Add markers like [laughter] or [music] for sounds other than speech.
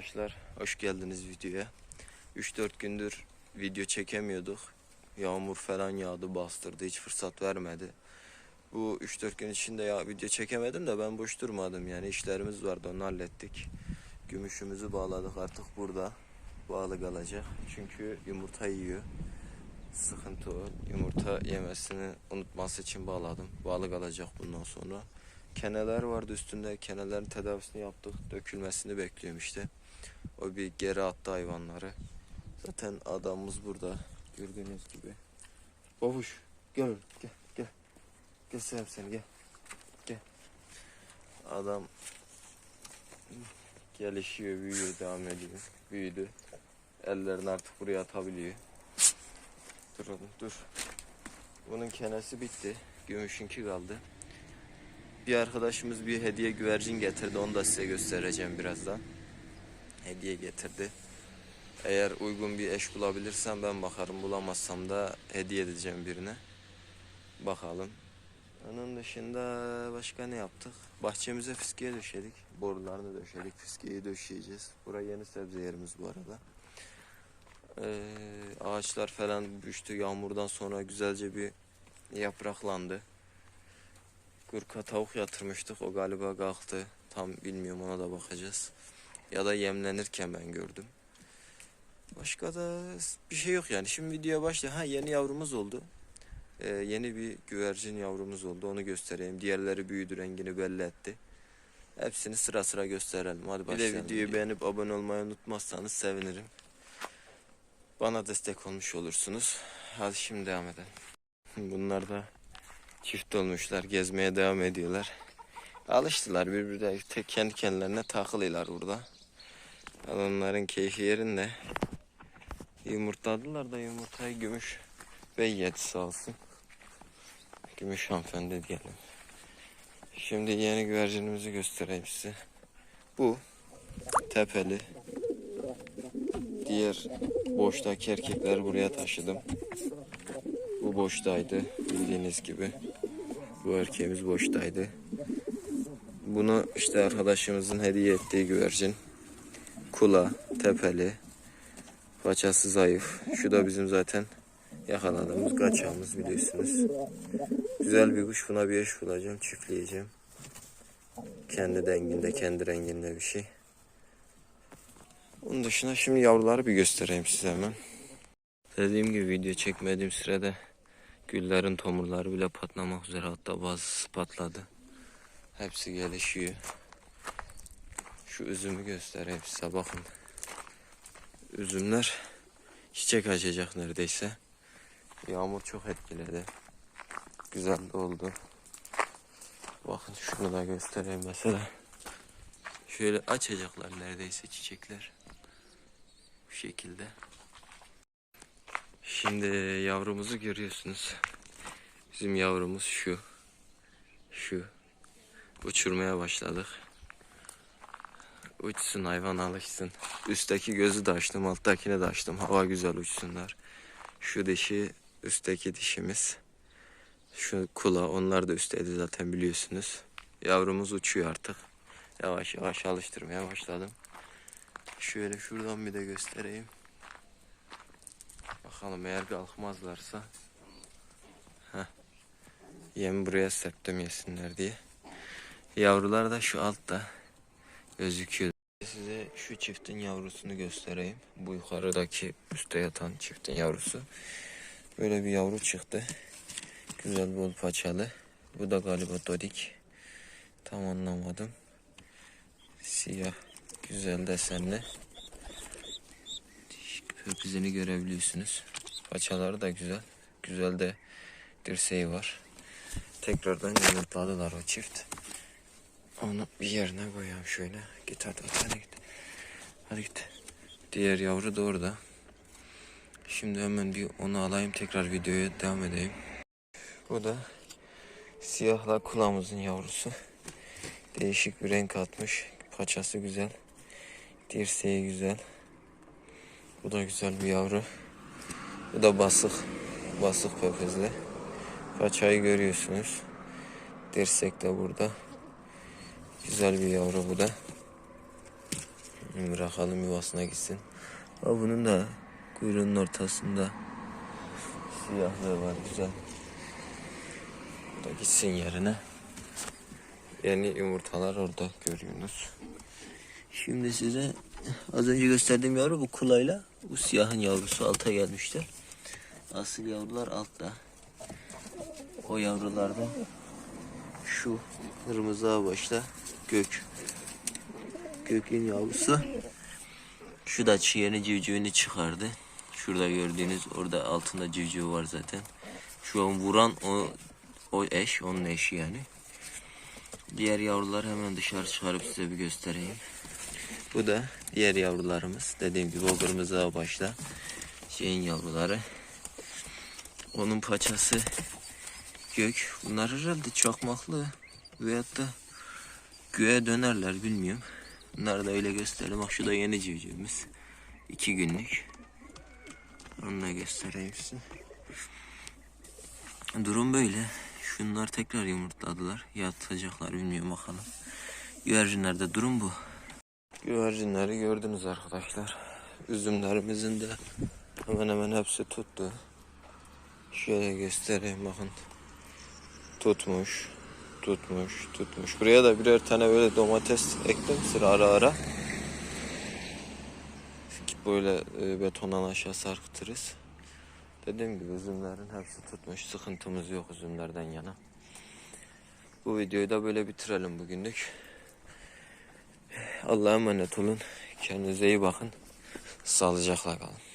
arkadaşlar. Hoş geldiniz videoya. 3-4 gündür video çekemiyorduk. Yağmur falan yağdı bastırdı. Hiç fırsat vermedi. Bu 3-4 gün içinde ya video çekemedim de ben boş durmadım yani işlerimiz vardı onu hallettik. Gümüşümüzü bağladık artık burada. Bağlı kalacak. Çünkü yumurta yiyor. Sıkıntı o. Yumurta yemesini unutması için bağladım. Bağlı kalacak bundan sonra. Keneler vardı üstünde. Kenelerin tedavisini yaptık. Dökülmesini bekliyorum işte. O bir geri attı hayvanları. Zaten adamımız burada. Gördüğünüz gibi. Babuş gel gel gel. Gel seveyim seni gel. Gel. Adam gelişiyor, büyüyor, devam ediyor. Büyüdü. Ellerini artık buraya atabiliyor. Dur oğlum dur. Bunun kenesi bitti. Gümüşünki kaldı. Bir arkadaşımız bir hediye güvercin getirdi. Onu da size göstereceğim birazdan. Hediye getirdi. Eğer uygun bir eş bulabilirsem ben bakarım. Bulamazsam da hediye edeceğim birine. Bakalım. Onun dışında başka ne yaptık? Bahçemize fiskiye döşedik. Borularını döşedik. Fiskiyeyi döşeyeceğiz. Burası yeni sebze yerimiz bu arada. Ee, ağaçlar falan düştü. Yağmurdan sonra güzelce bir yapraklandı. Gurka tavuk yatırmıştık. O galiba kalktı. Tam bilmiyorum ona da bakacağız. Ya da yemlenirken ben gördüm. Başka da bir şey yok yani. Şimdi videoya başla. Ha yeni yavrumuz oldu. Ee, yeni bir güvercin yavrumuz oldu. Onu göstereyim. Diğerleri büyüdü. Rengini belli etti. Hepsini sıra sıra gösterelim. Hadi başlayalım. Bir de videoyu beğenip abone olmayı unutmazsanız sevinirim. Bana destek olmuş olursunuz. Hadi şimdi devam edelim. [laughs] Bunlar da çift olmuşlar. Gezmeye devam ediyorlar. Alıştılar birbirine. Tek kendi kendilerine takılıyorlar burada. Onların keyfi yerinde. Yumurtladılar da yumurtayı gümüş bey yedi sağ olsun. Gümüş hanımefendi diyelim. Şimdi yeni güvercinimizi göstereyim size. Bu tepeli. Diğer boştaki erkekleri buraya taşıdım. Bu boştaydı bildiğiniz gibi. Bu erkeğimiz boştaydı. Bunu işte arkadaşımızın hediye ettiği güvercin. Kula, tepeli, paçası zayıf. Şu da bizim zaten yakaladığımız kaçağımız biliyorsunuz. Güzel bir kuş buna bir eş bulacağım, çiftleyeceğim. Kendi denginde, kendi renginde bir şey. Onun dışında şimdi yavruları bir göstereyim size hemen. Dediğim gibi video çekmediğim sürede güllerin tomurları bile patlamak üzere hatta bazısı patladı. Hepsi gelişiyor. Şu üzümü göstereyim size bakın. Üzümler çiçek açacak neredeyse. Yağmur çok etkiledi. Güzel de oldu. Bakın şunu da göstereyim mesela. Şöyle açacaklar neredeyse çiçekler. Bu şekilde. Şimdi yavrumuzu görüyorsunuz. Bizim yavrumuz şu. Şu. Uçurmaya başladık. Uçsun hayvan alışsın. Üstteki gözü de açtım, alttakini de açtım. Hava güzel uçsunlar. Şu dişi, üstteki dişimiz. Şu kula, onlar da üstteydi zaten biliyorsunuz. Yavrumuz uçuyor artık. Yavaş yavaş alıştırmaya başladım. Şöyle şuradan bir de göstereyim. Bakalım eğer kalkmazlarsa. Heh. Yem buraya serptim yesinler diye. Yavrular da şu altta gözüküyor. Size şu çiftin yavrusunu göstereyim. Bu yukarıdaki üstte yatan çiftin yavrusu. Böyle bir yavru çıktı. Güzel bol paçalı. Bu da galiba dodik. Tam anlamadım. Siyah. Güzel desenli. Pöpüzünü görebiliyorsunuz. Paçaları da güzel. Güzel de dirseği var. Tekrardan yumurtladılar o çift. Onu bir yerine koyayım şöyle. Git hadi, hadi, git. Hadi git. Diğer yavru da orada. Şimdi hemen bir onu alayım tekrar videoya devam edeyim. Bu da siyahla kulağımızın yavrusu. Değişik bir renk atmış. Paçası güzel. Dirseği güzel. Bu da güzel bir yavru. Bu da basık. Basık pepezli. Paçayı görüyorsunuz. Dirsek de burada. Güzel bir yavru bu da. Bırakalım yuvasına gitsin. Ha bunun da kuyruğunun ortasında siyahlığı var güzel. Bu da gitsin yerine. Yeni yumurtalar orada görüyorsunuz. Şimdi size az önce gösterdiğim yavru bu kulayla bu siyahın yavrusu alta gelmişti. Asıl yavrular altta. O yavrulardan şu kırmızı başta gök. Gökün yavrusu. Şu da yeni civcivini çıkardı. Şurada gördüğünüz orada altında civciv var zaten. Şu an vuran o o eş, onun eşi yani. Diğer yavrular hemen dışarı çıkarıp size bir göstereyim. Bu da diğer yavrularımız. Dediğim gibi o kırmızı başla şeyin yavruları. Onun paçası gök. Bunlar herhalde çakmaklı veyahut da göğe dönerler bilmiyorum. Bunları da öyle gösterelim. Bak şu da yeni civcivimiz. İki günlük. Onu da göstereyim size. Durum böyle. Şunlar tekrar yumurtladılar. Yatacaklar bilmiyorum bakalım. Güvercinlerde durum bu. Güvercinleri gördünüz arkadaşlar. Üzümlerimizin de hemen hemen hepsi tuttu. Şöyle göstereyim bakın. Tutmuş, tutmuş, tutmuş. Buraya da birer tane böyle domates sıra ara ara. Böyle e, betondan aşağı sarkıtırız. Dediğim gibi üzümlerin hepsi tutmuş. Sıkıntımız yok üzümlerden yana. Bu videoyu da böyle bitirelim bugünlük. Allah'a emanet olun. Kendinize iyi bakın. Sağlıcakla kalın.